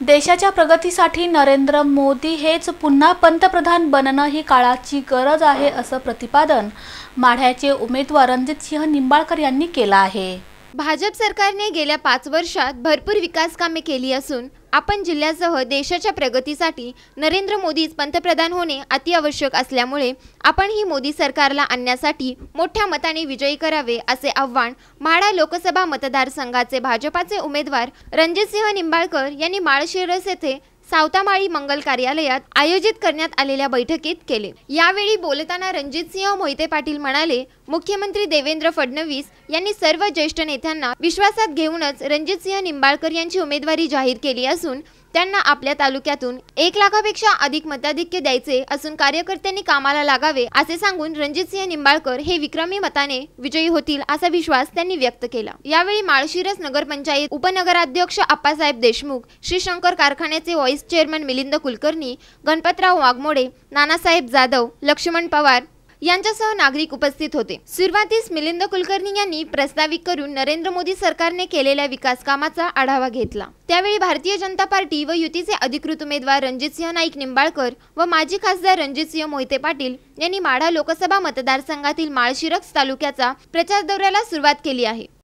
देशाच्या प्रगतीसाठी नरेंद्र मोदी हेच पुन्हा पंतप्रधान बनणं ही काळाची गरज आहे असं प्रतिपादन माढ्याचे उमेदवार रणजितसिंह निंबाळकर यांनी केलं आहे. भाजप सरकारने गेल्या पाच वर्षात भरपूर विकास कामे केली असून आपण जिल्ह्यासह देशाच्या प्रगतीसाठी नरेंद्र मोदीच पंतप्रधान होणे अतिआवश्यक असल्यामुळे आपण ही मोदी सरकारला आणण्यासाठी मोठ्या मताने विजयी करावे असे आव्हान म्हाडा लोकसभा मतदारसंघाचे भाजपाचे उमेदवार रणजितसिंह निंबाळकर यांनी माळशिरस येथे सावतामाळी मंगल कार्यालयात आयोजित करण्यात आलेल्या बैठकीत केले. यावेळी बोलताना रणजितसिंह मोहिते पाटील म्हणाले मुख्यमंत्री देवेंद्र फडणवीस यांनी सर्व ज्येष्ठ नेत्यांना विश्वासात घेऊनच रणजितसिंह निंबाळकर यांची उमेदवारी जाहीर केली असून त्यांना आपल्या तालुक्यातून एक लाखापेक्षा अधिक मताधिक्य द्यायचे असून कार्यकर्त्यांनी कामाला लागावे असे सांगून रणजितसिंह निंबाळकर हे विक्रमी मताने विजयी होतील असा विश्वास त्यांनी व्यक्त केला. यावेळी माळशिरस नगरपंचायत उपनगराध्यक्ष आप्पासाहेब देशमुख श्री शंकर कारखान्याचे व्हाईस चेअरमन मिलिंद कुलकर्णी गणपतराव वाघमोडे नानासाहेब जाधव लक्ष्मण पवार यांच्यासह नागरिक उपस्थित होते. सुरुवातीस मिलिंद कुलकर्णी यांनी प्रस्तावित करून नरेंद्र मोदी सरकारने केलेल्या विकास कामाचा आढावा घेतला. त्यावेळी भारतीय जनता पार्टी व युतीचे अधिकृत उमेदवार रणजितसिंह नाईक निंबाळकर व माजी खासदार रणजितसिंह मोहिते पाटील यांनी माढा लोकसभा मतदारसंघातील माळशिरक्स तालुक्याचा प्रचार दौऱ्याला सुरुवात केली आहे.